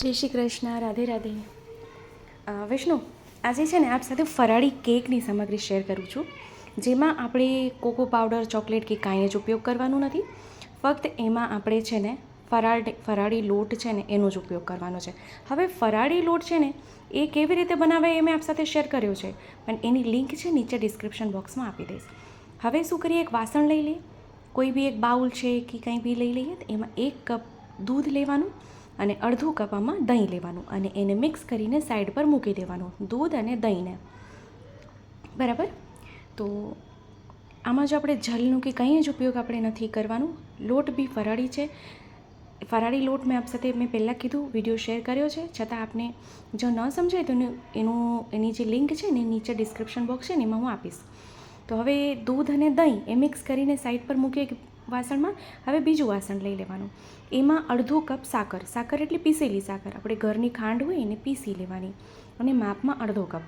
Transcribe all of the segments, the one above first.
જય શ્રી કૃષ્ણ, રાધે રાધે. વિષ્ણુ, આજે છે ને આપ સાથે ફરાળી કેકની સામગ્રી શેર કરું છું, જેમાં આપણે કોકો પાવડર, ચોકલેટ કે કાંઈ જ ઉપયોગ કરવાનો નથી. ફક્ત એમાં આપણે છે ને ફરાળ, ફરાળી લોટ છે ને એનો જ ઉપયોગ કરવાનો છે. હવે ફરાળી લોટ છે ને એ કેવી રીતે બનાવે એ મેં આપ સાથે શેર કર્યો છે, પણ એની લિંક છે નીચે ડિસ્ક્રિપ્શન બોક્સમાં આપી દઈશ. હવે શું કરીએ, એક વાસણ લઈ લઈએ. કોઈ બી એક બાઉલ છે કે કંઈ બી લઈ લઈએ એમાં એક કપ દૂધ લેવાનું અને અડધું કપામાં દહીં લેવાનું અને એને મિક્સ કરીને સાઈડ પર મૂકી દેવાનું, દૂધ અને દહીંને. બરાબર? તો આમાં જો આપણે જલનું કે કંઈ જ ઉપયોગ આપણે નથી કરવાનું, લોટ બી ફરાળી છે. ફરાળી લોટ મેં આપ સાથે મેં પહેલાં કીધું, વીડિયો શેર કર્યો છે. છતાં આપને જો ન સમજાય તો એનું એનું જે લિંક છે ને નીચે ડિસ્ક્રિપ્શન બોક્સ છે ને, એમાં હું આપીશ. તો હવે દૂધ અને દહીં એ મિક્સ કરીને સાઈડ પર મૂકીએ વાસણમાં. હવે બીજું વાસણ લઈ લેવાનું. એમાં અડધો કપ સાકર. સાકર એટલે પીસેલી સાકર. આપણે ઘરની ખાંડ હોય એને પીસી લેવાની. અને માપમાં અડધો કપ.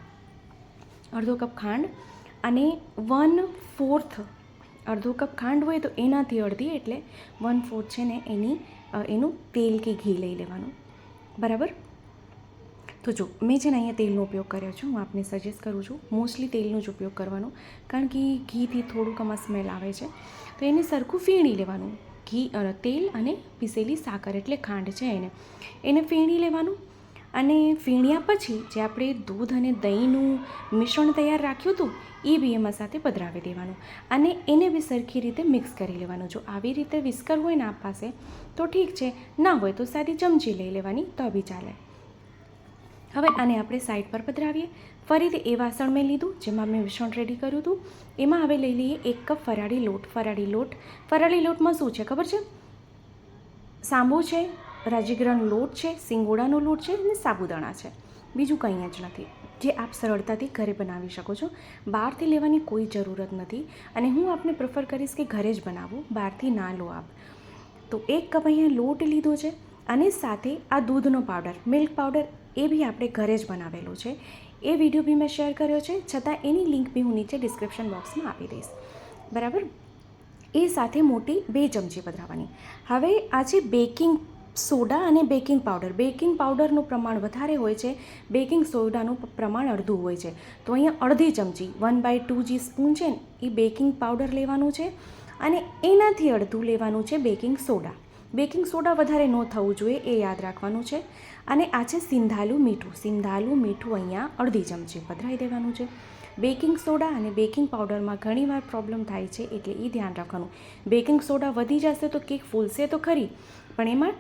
અડધો કપ ખાંડ અને વન ફોર્થ અડધો કપ ખાંડ હોય તો એનાથી અડધી એટલે વન ફોર્થ છે ને એની એનું તેલ કે ઘી લઈ લેવાનું. બરાબર? તો જો, મેં છે ને અહીંયા તેલનો ઉપયોગ કર્યો છે, હું આપને સજેસ્ટ કરું છું મોસ્ટલી તેલનો જ ઉપયોગ કરવાનો, કારણ કે ઘીથી થોડુંક આમાં સ્મેલ આવે છે. તો એને સરખું ફીણી લેવાનું, ઘી તેલ અને પીસેલી સાકર એટલે ખાંડ છે એને. એને ફીણી લેવાનું અને ફીણ્યા પછી જે આપણે દૂધ અને દહીંનું મિશ્રણ તૈયાર રાખ્યું હતું, એ બી એમાં સાથે પધરાવી દેવાનું અને એને બી સરખી રીતે મિક્સ કરી લેવાનું. જો આવી રીતે વિસ્કર હોય ને આપ પાસે, તો ઠીક છે, ના હોય તો સાદી ચમચી લઈ લેવાની, તો બી ચાલે. હવે આને આપણે સાઈડ પર પધરાવીએ. ફરીથી એ વાસણ મેં લીધું, જેમાં મેં મિશ્રણ રેડી કર્યું હતું. એમાં હવે લઈ લઈએ એક કપ ફરાળી લોટ. ફરાળી લોટ. ફરાળી લોટમાં શું છે ખબર છે? સાંબો છે, રાજીગરાનો લોટ છે, સિંગોડાનો લોટ છે અને સાબુદાણા છે. બીજું કંઈ જ નથી. જે આપ સરળતાથી ઘરે બનાવી શકો છો. બહારથી લેવાની કોઈ જરૂરત નથી અને હું આપને પ્રિફર કરીશ કે ઘરે જ બનાવો. બહારથી ના લો આપ. તો એક કપ અહીંયા લોટ લીધો છે અને સાથે આ દૂધનો પાવડર મિલ્ક પાવડર એ બી આપણે ઘરે જ બનાવેલું છે. એ વીડિયો બી મેં શેર કર્યો છે. છતાં એની લિંક બી હું નીચે ડિસ્ક્રિપ્શન બોક્સમાં આપી દઈશ. બરાબર? એ સાથે મોટી બે ચમચી પધરાવાની. હવે આ છે બેકિંગ સોડા અને બેકિંગ પાવડર, બેકિંગ પાવડરનું પ્રમાણ વધારે હોય છે, બેકિંગ સોડાનું પ્રમાણ અડધું હોય છે. તો અહીંયા અડધી ચમચી, વન બાય ટુ જી સ્પૂન છે ને, એ બેકિંગ પાવડર લેવાનું છે અને એનાથી અડધું લેવાનું છે બેકિંગ સોડા. બેકિંગ સોડા વધારે ન થવું જોઈએ એ યાદ રાખવાનું છે. અને આ છે સિંધાલું મીઠું. સિંધાલું મીઠું અહીંયા અડધી ચમચી પધરાવી દેવાનું છે. બેકિંગ સોડા અને બેકિંગ પાવડરમાં ઘણીવાર પ્રોબ્લેમ થાય છે એટલે એ ધ્યાન રાખવાનું. બેકિંગ સોડા વધી જશે તો કેક ફૂલશે તો ખરી, પણ એમાં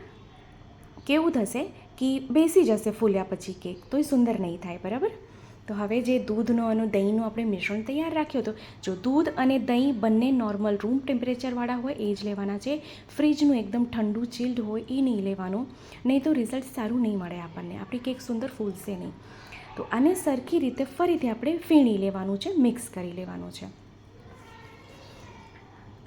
કેવું થશે કે બેસી જશે ફૂલ્યા પછી કેક તો એ સુંદર નહીં થાય, બરાબર? તો હવે જે દૂધનો અને દહીંનું આપણે મિશ્રણ તૈયાર રાખ્યો હતો, જો દૂધ અને દહીં બંને નોર્મલ રૂમ ટેમ્પરેચરવાળા હોય, એ જ લેવાના છે. ફ્રીજનું એકદમ ઠંડુ ચિલ્ડ હોય, એ નહીં લેવાનું. નહીં તો રિઝલ્ટ સારું નહીં મળે આપણને. આપણી કેક સુંદર ફૂલશે નહીં. તો આને સરખી રીતે ફરીથી આપણે ફીણી લેવાનું છે મિક્સ કરી લેવાનું છે.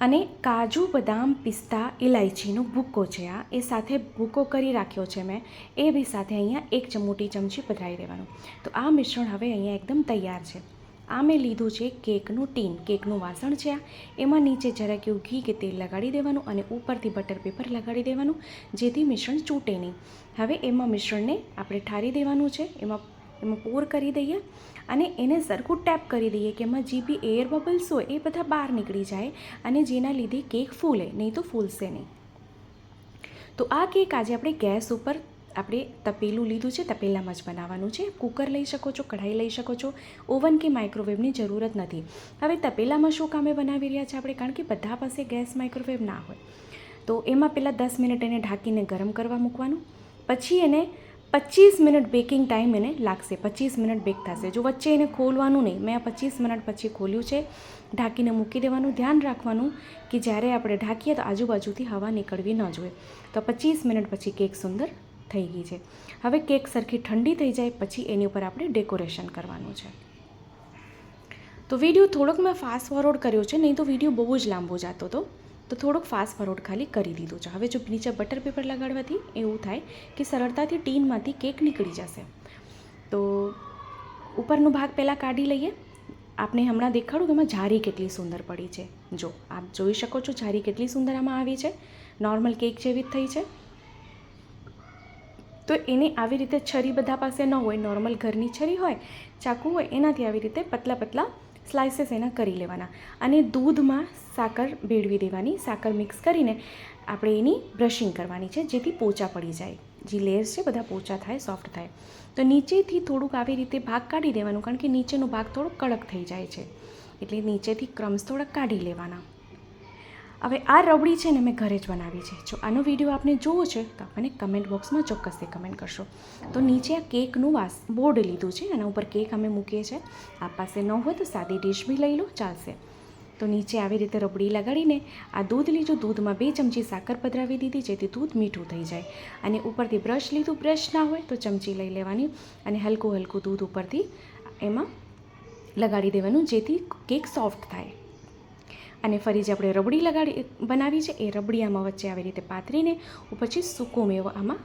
અને કાજુ, બદામ, પિસ્તા ઇલાયચીનો ભૂક્કો છે આ. એ સાથે ભૂક્કો કરી રાખ્યો છે મેં. એ બી સાથે અહીંયા એક ચમ- મોટી ચમચી પધરાવી દેવાનું. તો આ મિશ્રણ હવે અહીંયા એકદમ તૈયાર છે. આ મેં લીધું છે કેકનું ટીન. કેકનું વાસણ છે આ. એમાં નીચે જરાક એવું ઘી કે તેલ લગાડી દેવાનું અને ઉપરથી બટર પેપર લગાડી દેવાનું, જેથી મિશ્રણ ચૂંટે નહીં. હવે એમાં મિશ્રણને આપણે ઠારી દેવાનું છે. એમાં એમાં પોર કરી દઈએ અને એને સરખું ટેપ કરી દઈએ કે એમાં જે બી એર બબલ્સ હોય એ બધા બહાર નીકળી જાય અને જેના લીધે કેક ફૂલે, નહીં તો ફૂલશે નહીં. તો આ કેક આજે આપણે ગેસ ઉપર આપણે તપેલું લીધું છે, તપેલામાં જ બનાવવાનું છે. કુકર લઈ શકો છો, કઢાઈ લઈ શકો છો ઓવન કે માઇક્રોવેવની જરૂરત નથી. હવે તપેલામાં શું કામે બનાવી રહ્યા છે આપણે? કારણ કે બધા પાસે ગેસ માઇક્રોવેવ ના હોય. તો એમાં પહેલાં દસ મિનિટ એને ઢાંકીને ગરમ કરવા મૂકવાનું. પછી એને પચીસ મિનિટ બેકિંગ ટાઈમ એને લાગશે, પચીસ મિનિટ બેક થશે. જો વચ્ચે એને ખોલવાનું નહીં, મેં પચીસ મિનિટ પછી ખોલ્યું છે, ઢાંકીને મૂકી દેવાનું, ધ્યાન રાખવાનું કે જ્યારે આપણે ઢાંકીએ તો આજુબાજુથી હવા નીકળવી ન જોઈએ. તો પચીસ મિનિટ પછી કેક સુંદર થઈ ગઈ છે. હવે કેક સરખી ઠંડી થઈ જાય, પછી એની ઉપર આપણે ડેકોરેશન કરવાનું છે. તો વીડિયો થોડોક મેં ફાસ્ટ ફોરવર્ડ કર્યો છે, નહીં તો વીડિયો બહુ જ લાંબો જતો હતો. તો થોડોક ફાસ્ટ ફોરવર્ડ ખાલી કરી દીધું છે. હવે જો નીચે બટર પેપર લગાડવાથી એવું થાય કે સરળતાથી ટીનમાંથી કેક નીકળી જશે. તો ઉપરનો ભાગ પહેલાં કાઢી લઈએ. આપને હમણાં દેખાડું કે એમાં જારી કેટલી સુંદર પડી છે. જો, આપ જોઈ શકો છો જારી કેટલી સુંદર આમાં આવી છે. નોર્મલ કેક જેવી જ થઈ છે. તો એને આવી રીતે છરી બધા પાસે ન હોય નોર્મલ ઘરની છરી હોય, ચાકુ હોય, એનાથી આવી રીતે પતલા પતલા સ્લાઇસીસ એના કરી લેવાના. અને દૂધમાં સાકર ભેળવી દેવાની, સાકર મિક્સ કરીને આપણે એની બ્રશિંગ કરવાની છે, જેથી પોચા પડી જાય. જે લેયર્સ છે બધા પોચા થાય સોફ્ટ થાય. તો નીચેથી થોડુંક આવી રીતે ભાગ કાઢી દેવાનું, કારણ કે નીચેનો ભાગ થોડો કડક થઈ જાય છે. એટલે નીચેથી ક્રમ્સ થોડા કાઢી લેવાના. હવે આ રબડી છે ને મેં ઘરે જ બનાવી છે. જો આનો વીડિયો આપને જોવો છે, તો આપણને કમેન્ટ બોક્સમાં ચોક્કસથી કમેન્ટ કરશો. તો નીચે આ કેકનું વાસ, બોર્ડ લીધું છે એના ઉપર કેક અમે મૂકીએ છીએ. આ પાસે ન હોય તો સાદી ડીશ બી લઈ લો, ચાલશે. તો નીચે આવી રીતે રબડી લગાડીને આ દૂધ લીધું, દૂધમાં બે ચમચી સાકર પધરાવી દીધી, જેથી દૂધ મીઠું થઈ જાય. અને ઉપરથી બ્રશ લીધું બ્રશ ના હોય તો ચમચી લઈ લેવાની અને હલકું હલકું દૂધ ઉપરથી એમાં લગાડી દેવાનું, જેથી કેક સોફ્ટ થાય. અને ફરી જે આપણે રબડી લગાડી બનાવી છે, એ રબડી આમાં વચ્ચે આવી રીતે પાથરીને પછી સૂકો મેવો આમાં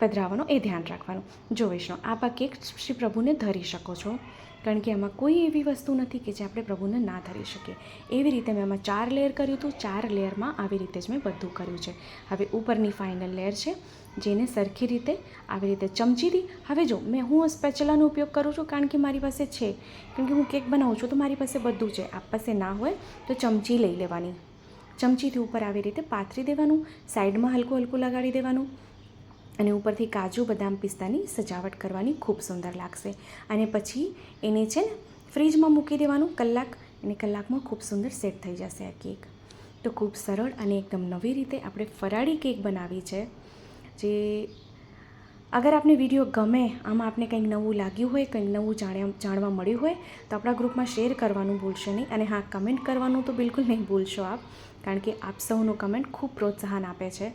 પધરાવવાનો એ ધ્યાન રાખવાનું. જો વૈષ્ણવ આપ આ કેક શ્રી પ્રભુને ધરી શકો છો. કારણ કે એમાં કોઈ એવી વસ્તુ નથી કે જે આપણે પ્રભુને ના ધરી શકીએ. એવી રીતે મેં એમાં ચાર લેયર કર્યું હતું. ચાર લેયરમાં આવી રીતે જ મેં બધું કર્યું છે. હવે ઉપરની ફાઇનલ લેયર છે, જેને સરખી રીતે આવી રીતે ચમચીથી હવે જો, મેં હું સ્પેચલાનો ઉપયોગ કરું છું કારણ કે મારી પાસે છે. કારણ કે હું કેક બનાવું છું તો મારી પાસે બધું છે. આપ પાસે ના હોય તો ચમચી લઈ લેવાની. ચમચીથી ઉપર આવી રીતે પાથરી દેવાનું. સાઈડમાં હલકું હલકું લગાડી દેવાનું. અને ઉપરથી કાજુ બદામ પિસ્તાની સજાવટ કરવાની ખૂબ સુંદર લાગશે. અને પછી એને છે ને ફ્રીજમાં મૂકી દેવાનું કલાક, અને કલાકમાં ખૂબ સુંદર સેટ થઈ જશે આ કેક. તો ખૂબ સરળ અને એકદમ નવી રીતે આપણે ફરાળી કેક બનાવી છે, જે અગર આપને વીડિયો ગમે, આમાં આપને કંઈક નવું લાગ્યું હોય, કંઈક નવું જાણ્યા, જાણવા મળ્યું હોય, તો આપણા ગ્રુપમાં શેર કરવાનું ભૂલશો નહીં. અને હા, કમેન્ટ કરવાનું તો બિલકુલ નહીં ભૂલશો આપ, કારણ કે આપ સૌનું કમેન્ટ ખૂબ પ્રોત્સાહન આપે છે.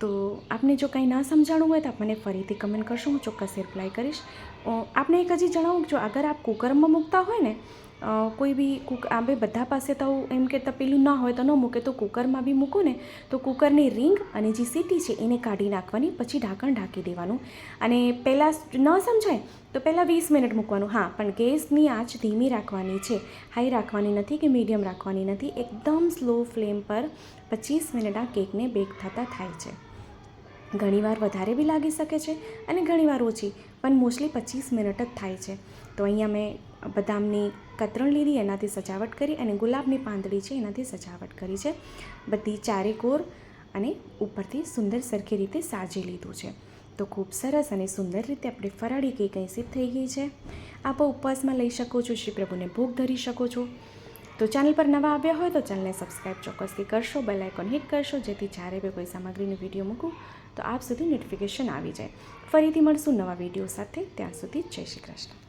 તો આપને જો કાંઈ ના સમજાણું હોય તો આપ મને ફરીથી કમેન્ટ કરશો, હું ચોક્કસ રિપ્લાય કરીશ. આપને એક હજી જણાવું જો અગર આપ કુકરમાં મૂકતા હોય ને કોઈ બી કુક આપણે બધા પાસે તો એમ કે તપેલું ના હોય તો ન મૂકે, તો કુકરમાં બી મૂકો ને, તો કુકરની રિંગ અને જે સીટી છે એને કાઢી નાખવાની, પછી ઢાંકણ ઢાંકી દેવાનું. અને પહેલાં ન સમજાય તો પહેલાં વીસ મિનિટ મૂકવાનું. હા, પણ ગેસની આંચ ધીમી રાખવાની છે. હાઈ રાખવાની નથી કે મીડિયમ રાખવાની નથી. એકદમ સ્લો ફ્લેમ પર પચીસ મિનિટ આ કેકને બેક થતાં થાય છે. ઘણીવાર વધારે બી લાગી શકે છે અને ઘણીવાર ઓછી, પણ મોસ્ટલી પચીસ મિનિટ જ થાય છે. તો અહીંયા મેં બદામની કતરણ લીધી, એનાથી સજાવટ કરી અને ગુલાબની પાંદડી છે એનાથી સજાવટ કરી છે. બધી ચારે કોર અને ઉપરથી સુંદર સરખી રીતે સાજી લીધું છે. તો ખૂબ સરસ અને સુંદર રીતે આપણે ફરાળી કેક સિદ્ધ થઈ ગઈ છે. આપ ઉપવાસમાં લઈ શકો છો, શ્રી પ્રભુને ભોગ ધરી શકો છો. તો ચેનલ પર નવા આવ્યા હોય તો ચેનલને સબસ્ક્રાઈબ ચોક્કસથી કરશો, બેલ આઇકોન હિટ કરશો, જેથી જ્યારે બી કોઈ સામગ્રીનો વીડિયો મૂકું તો આપ સુધી નોટિફિકેશન આવી જાય. ફરીથી મળશું નવા વીડિયો સાથે. ત્યાં સુધી જય શ્રી કૃષ્ણ.